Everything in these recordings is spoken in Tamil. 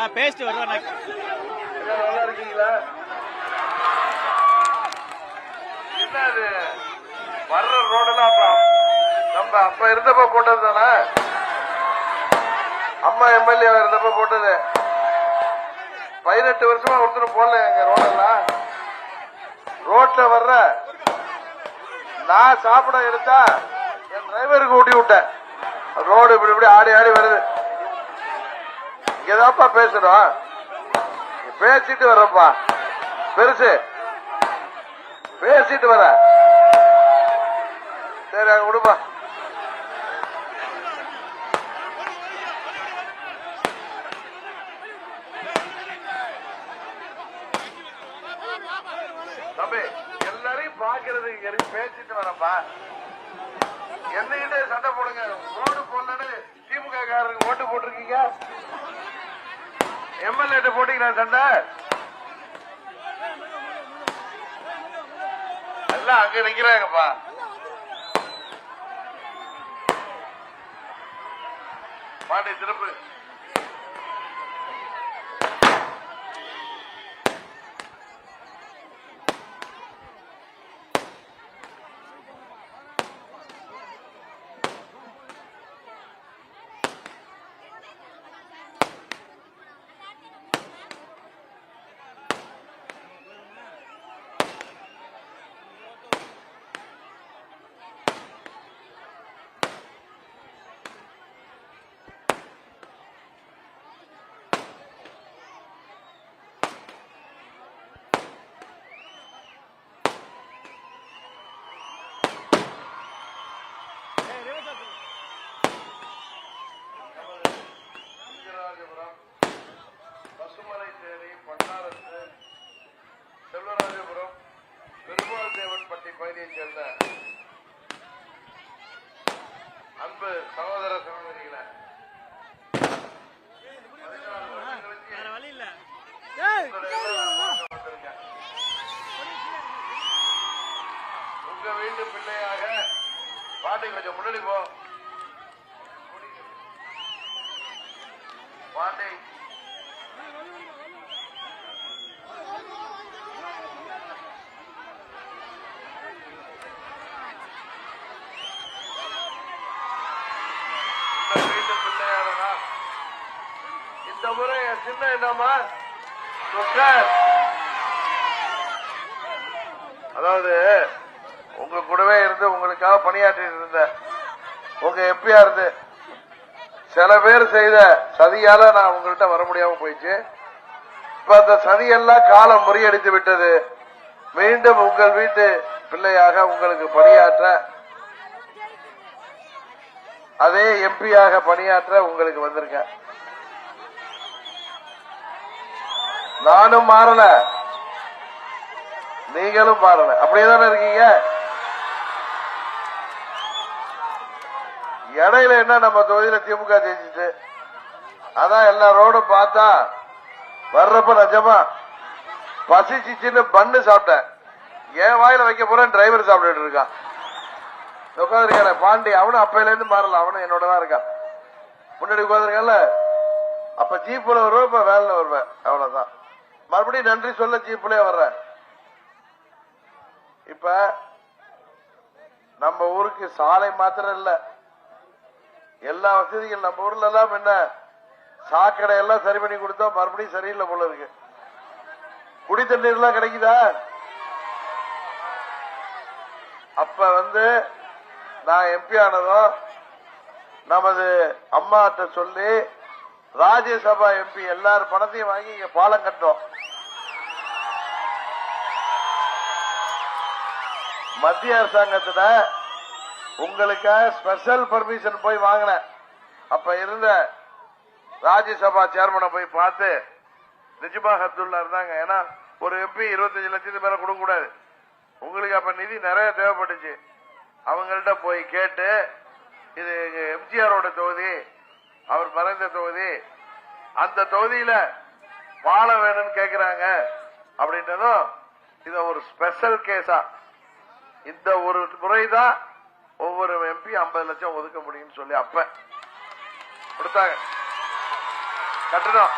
ஆ பேசிட்டு வருவேன் நல்லா இருக்கீங்களா? என்ன அது வர்ற ரோடெல்லாம் நம்ம அப்ப இருந்தப்ப போட்டது தானே? அம்மா எம்எல்ஏ இருந்தப்ப போட்டது. பதினெட்டு வருஷமா ஒருத்தர் போடல எங்க ரோடெல்லாம். ரோட்ல வர்ற நான் சாப்பிட எடுத்தா என் டிரைவருக்கு ஊட்டி விட்டேன். ரோடு இப்படி இப்படி ஆடி ஆடி வருது. இங்கதான்ப்பா பேசுறோம். பேசிட்டு வரப்பா. பெருசு. பேசிட்டு வர சரி அங்க விடுப்பா தம்பி எல்லாரையும் பாக்குறதுக்கு எனக்கு பேசிட்டு வரப்பா என்னகிட்ட சண்டை போடுங்க ஓட்டு போடலன்னு திமுக காரருக்கு ஓட்டு போட்டிருக்கீங்க எம்எல்ஏ போட்டீங்களா சண்டை எல்லாம் அங்க நிக்கிறாங்கப்பா. பாண்டி திருப்பு. அன்பு சகோதர சகோதரிகளை. உங்க வீட்டு பிள்ளையாக பாட்டி கொஞ்சம் முன்னாடி போ பாண்டி இந்த வீட்டு பிள்ளையாரனா இந்த முறை என் சின்ன என்னமா சொக்கர் அதாவது உங்க கூடவே இருந்து உங்களுக்காக பணியாற்றிட்டு இருந்தேன். உங்க எம்பியா இருந்து? சில பேர் செய்த சதியால நான் உங்கள்கிட்ட வர முடியாம போயிடுச்சு. இப்ப அந்த சதியெல்லாம் காலம் முறியடித்து விட்டது. மீண்டும் உங்கள் வீட்டு பிள்ளையாக உங்களுக்கு பணியாற்ற அதே எம்பியாக பணியாற்ற உங்களுக்கு வந்திருக்கேன். நானும் மாறல. நீங்களும் மாறல. அப்படியே தானே இருக்கீங்க? இடையில என்ன நம்ம தொகுதியில திமுக ஜெயிச்சிச்சு? அதான் எல்லா ரோடும் பார்த்தா வர்றப்ப நிஜமா பசிச்சிச்சுன்னு பண்ணு சாப்பிட்டேன். என் வாயில வைக்க போறேன் டிரைவர் சாப்பிட்டுட்டு இருக்கான். உட்காந்துருக்கான பாண்டி. அவனும் அப்பையில இருந்து மாறல. அவனும் என்னோட தான் இருக்கான். முன்னாடி உட்காந்துருக்கல அப்ப ஜீப்ல வருவேன் இப்ப வேலை வருவேன். அவ்வளவுதான். மறுபடியும் நன்றி சொல்ல ஜீப்லயே வர்றேன் இப்ப நம்ம ஊருக்கு சாலை மாத்திரம் இல்ல. எல்லா வசதிகள் நம்ம ஊர்ல எல்லாம் என்ன சாக்கடை எல்லாம் சரி பண்ணி கொடுத்தா மறுபடியும் சரியில்லை போல இருக்கு. குடி தண்ணீர் எல்லாம் கிடைக்குதா? அப்ப வந்து நான் எம்பி ஆனதும் நமது அம்மாட்ட சொல்லி ராஜ்யசபா எம்பி எல்லார் பணத்தையும் வாங்கி இங்க பாலம் கட்டோம். மத்திய அரசாங்கத்தில் உங்களுக்காக ஸ்பெஷல் பர்மிஷன் போய் வாங்கினேன். அப்ப இருந்த ராஜ்யசபா சேர்மனை போய் பார்த்து நிஜமா அப்துல்லா இருந்தாங்க. ஏன்னா ஒரு எம்பி இருபத்தஞ்சு லட்சத்துக்கு மேல கொடுக்க கூடாது. உங்களுக்கு அப்ப நிதி நிறைய தேவைப்பட்டுச்சு. அவங்கள்ட்ட போய் கேட்டு இது எம்ஜிஆரோட தொகுதி அவர் மறைந்த தொகுதி. அந்த தொகுதியில பாலம் வேணும்னு கேக்குறாங்க. அப்படின்றதும் இத ஒரு ஸ்பெஷல் கேஸா இந்த ஒரு முறைதான் ஒவ்வொரு எம்பி 50 லட்சம் ஒதுக்க முடியும்னு சொல்லி அப்ப கொடுத்தாங்க. கட்டணும்.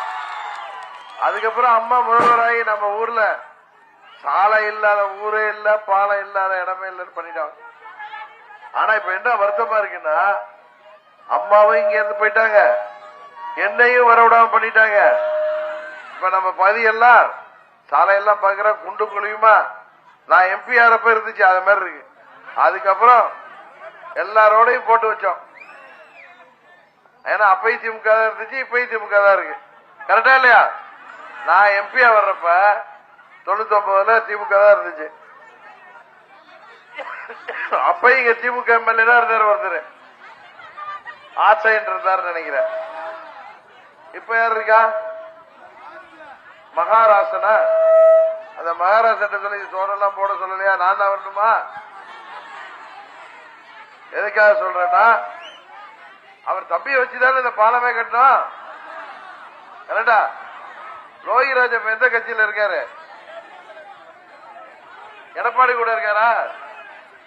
அதுக்கப்புறம் அம்மா முதல்வராகி நம்ம ஊர்ல சாலை இல்லாத ஊரே இல்ல பாலம் இல்லாத இடமே இல்லைன்னு பண்ணிட்டாங்க. ஆனா இப்ப என்ன வருத்தமா இருக்குன்னா அம்மாவும் இங்க இருந்து போயிட்டாங்க. என்னையும் வரவிடாம பண்ணிட்டாங்க. இப்ப நம்ம பதியெல்லாம் சாலையெல்லாம் பாக்குற குண்டு குழியுமா? நான் எம்பி ஆறப்ப இருந்துச்சு அது மாதிரி இருக்கு. அதுக்கப்புறம் எல்லாரோடையும் போட்டு வச்சோம். ஏன்னா அப்பயும் திமுக தான் இருந்துச்சு இப்பயும் திமுக தான் இருக்கு. கரெக்டா இல்லையா? நான் எம்பியா வர்றப்ப தொண்ணூத்தி ஒன்பதுல திமுக தான் இருந்துச்சு. அப்பயும் இங்க திமுக எம்எல்ஏ தான் இருந்தாரு ஒருத்தர். ஆசைன்னு இருந்தாரு நினைக்கிறேன். இப்ப யார் இருக்கா? மகாராசனா? அந்த மகாராஷ்டிர சொல்லி சோறெல்லாம் போட சொல்லலையா? நான் தான் வரணுமா? எதுக்காக சொல்றேன்னா அவர் தம்பியை வச்சுதானே இந்த பாலமே கட்டணும் கரெக்டா லோகிராஜ் எந்த கட்சியில் இருக்காரு? எடப்பாடி கூட இருக்காரா?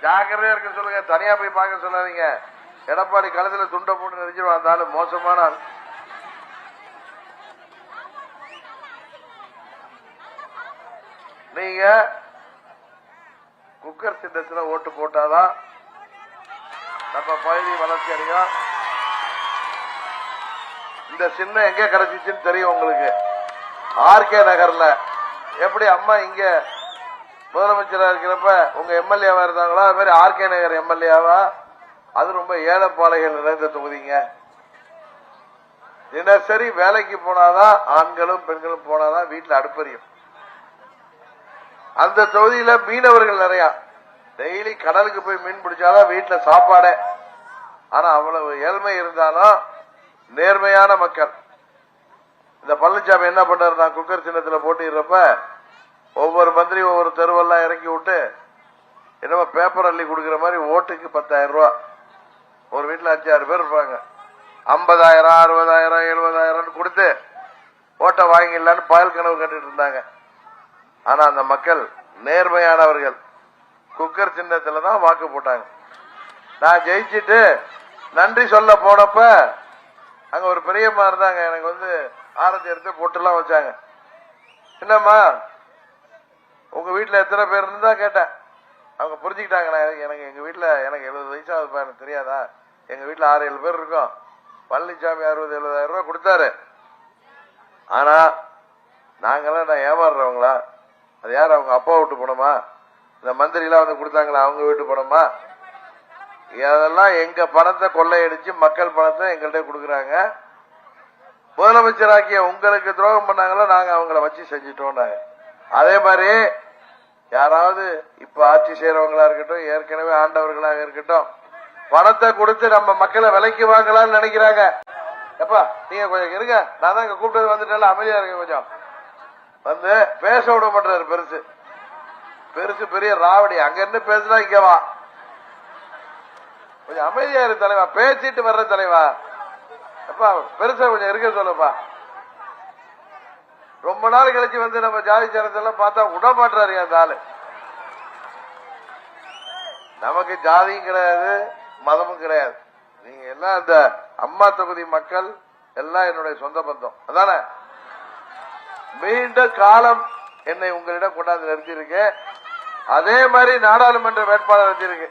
ஜாக்கிரதையா இருக்க சொல்லுங்க. தனியா போய் பார்க்க சொல்லாதீங்க. எடப்பாடி களத்துல துண்டை போட்டு நெரிச்சிருவான் அந்த ஆளு மோசமான ஆள். நீங்க குக்கர் சின்னத்துல ஓட்டு போட்டாதான் நம்ம பகுதி வளர்ச்சி அடையும். இந்த சின்னம் எங்க கிடைச்சிச்சுன்னு தெரியும் உங்களுக்கு. ஆர்கே நகர்ல. எப்படி அம்மா இங்க முதலமைச்சரா இருக்கிறப்ப உங்க எம்எல்ஏவா இருந்தாங்களோ? அது மாதிரி ஆர்கே நகர் எம்எல்ஏவா? அது ரொம்ப ஏழைப்பாளைகள் நிறைந்த தொகுதிங்க. தினசரி வேலைக்கு போனாதான் ஆண்களும் பெண்களும் போனாதான் வீட்டில் அடுப்பறியும். அந்த தொகுதியில மீனவர்கள் நிறைய. டெய்லி கடலுக்கு போய் மீன் பிடிச்சாதான் வீட்டுல சாப்பாடே. ஆனா அவ்வளவு ஏழ்மை இருந்தாலும் நேர்மையான மக்கள். இந்த பழனிசாமி என்ன பண்றாரு நான் குக்கர் சின்னத்துல போட்டிடுறப்ப ஒவ்வொரு மந்திரி ஒவ்வொரு தெருவெல்லாம் இறக்கி விட்டு என்னமோ பேப்பர் அள்ளி கொடுக்குற மாதிரி ஓட்டுக்கு பத்தாயிரம் ரூபாய் ஒரு வீட்டில் அஞ்சாறு பேர் இருப்பாங்க. ஐம்பதாயிரம் அறுபதாயிரம் எழுபதாயிரம் கொடுத்து ஓட்டை வாங்கிடலான்னு பயல் கனவு கண்டுட்டு இருந்தாங்க. ஆனா அந்த மக்கள் நேர்மையானவர்கள். குக்கர் சின்னத்துல தான் வாக்கு போட்டாங்க. நான் ஜெயிச்சுட்டு நன்றி சொல்ல போனப்ப அங்க ஒரு பெரியம்மா இருந்தாங்க. எனக்கு வந்து ஆரத்தி எடுத்து பொட்டுலாம் வச்சாங்க. என்னம்மா உங்க வீட்டுல எத்தனை பேர் இருந்தா கேட்டேன். அவங்க புரிஞ்சுக்கிட்டாங்க நான் எனக்கு எங்க வீட்டுல எனக்கு எழுபது வயசாகுதுப்பா எனக்கு தெரியாதா? எங்க வீட்டுல ஆறு ஏழு பேர் இருக்கோம். பழனிசாமி அறுபது எழுபதாயிரம் ரூபாய் கொடுத்தாரு. ஆனா நாங்களாம் நான் ஏமாறுறவங்களா? அது யார் அவங்க அப்பா விட்டு போனோமா? இந்த மந்திரிலாம் வந்து கொடுத்தாங்களா அவங்க வீட்டு போனோமா? அதெல்லாம் எங்க பணத்தை கொள்ளையடிச்சு மக்கள் பணத்தை எங்கள்கிட்ட கொடுக்குறாங்க. முதலமைச்சராக்கிய உங்களுக்கு துரோகம் பண்ணாங்களோ நாங்க அவங்கள வச்சு செஞ்சிட்டோம் நாங்க அதே மாதிரி யாராவது இப்ப ஆட்சி செய்யறவங்களா இருக்கட்டும் ஏற்கனவே ஆண்டவர்களாக இருக்கட்டும் பணத்தை கொடுத்து நம்ம மக்களை விலைக்கு வாங்கலாம்னு நினைக்கிறாங்க. எப்பா நீங்க கொஞ்சம் இருங்க. நான் தான் இங்க கூப்பிட்டது வந்துட்டால அமைதியா இருங்க கொஞ்சம். வந்து பேச விட மாட்டாரு பெருசு. பெருசு பெரிய ராவடி. அங்க இருந்து பேசுனா இங்க வா. கொஞ்சம் அமைதியா இரு தலைவா. பேசிட்டு வர்ற தலைவா. அப்பா பெருசா கொஞ்சம் இருக்க சொல்லுப்பா. ரொம்ப நாள் கழிச்சு வந்து நம்ம ஜாதி சரத்தெல்லாம் பார்த்தா விட மாட்டாரு அந்த ஆளு. நமக்கு ஜாதியும் கிடையாது மதமும் கிடையாது. நீங்க எல்லாம் இந்த அம்மா தொகுதி மக்கள் எல்லாம் என்னுடைய சொந்த பந்தம். அதானே? மீண்டும் காலம் என்னை உங்களிடம் கொண்டாந்து நிறுத்தியிருக்கு. அதே மாதிரி நாடாளுமன்ற வேட்பாளர் வச்சிருக்கு.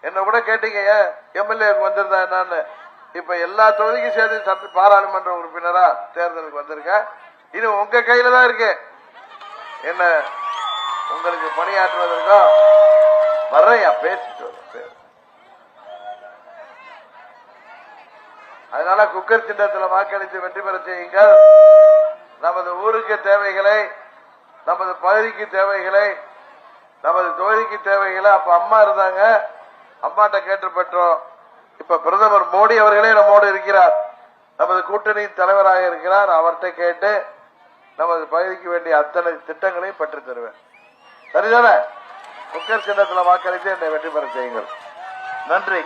என்ன கூட கேட்டீங்க எம்எல்ஏ வந்திருந்தா என்னன்னு? இப்ப எல்லா தொகுதிக்கும் சேர்த்து பாராளுமன்ற உறுப்பினரா தேர்தலுக்கு வந்திருக்கேன். இது உங்க கையில தான் இருக்கு. என்ன உங்களுக்கு பணியாற்றுவதற்கோ? வர்றையா பேசிட்டு வரேன், அதனால குக்கர் சின்னத்தில் வாக்களித்து வெற்றி பெற செய்யுங்கள். நமது ஊருக்கு தேவைகளை நமது பகுதிக்கு தேவைகளை நமது தொகுதிக்கு தேவைகளை அப்ப அம்மா இருந்தாங்க. அம்மாட்ட கேட்டு பெற்றோம் இப்ப பிரதமர் மோடி அவர்களே நம்மோடு இருக்கிறார். நமது கூட்டணியின் தலைவராக இருக்கிறார். அவர்கிட்ட கேட்டு நமது பகுதிக்கு வேண்டிய அத்தனை திட்டங்களையும் பெற்றுத் தருவேன். சரிதானே? குக்கர் சின்னத்தில் வாக்களித்து என்னை வெற்றி பெற செய்யுங்கள். நன்றி.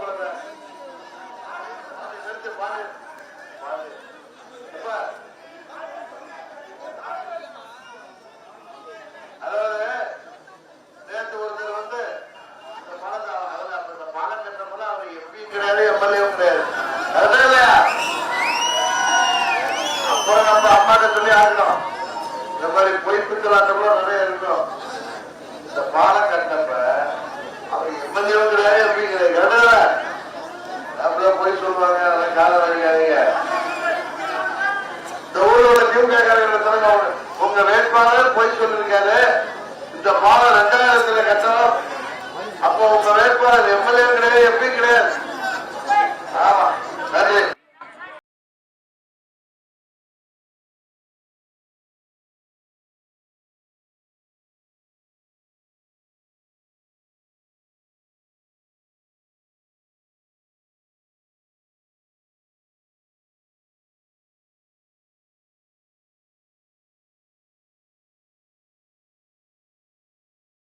குழந்தை நிறுத்து, அதாவது நேத்து ஒருத்தர் வந்து இந்த பாலத்தை இந்த பாலம் கட்டணும்னா அவர் எம்பியும் கிடையாது எம்எல்ஏவும் கிடையாது. அதுதான் இல்லையா? அப்புறம் நம்ம அம்மாட்ட சொல்லி ஆகணும். இந்த மாதிரி பொய் நிறைய இருக்கும். இந்த பாலம் கட்டப்ப அவர் எம்எல்ஏவும் கிடையாது எம்பியும் கிடையாது கரெக்டா அப்படியே போய் சொல்லுவாங்க அதெல்லாம் கால வரைக்காதீங்க இந்த ஊரோட திமுக காரர்கள் சொல்லுங்க உங்க வேட்பாளர் போய் சொல்லிருக்காரு இந்த பாலம் ரெண்டாயிரத்துல கட்டணும் அப்போ உங்க வேட்பாளர் எம்எல்ஏ கிடையாது எப்படி கிடையாது.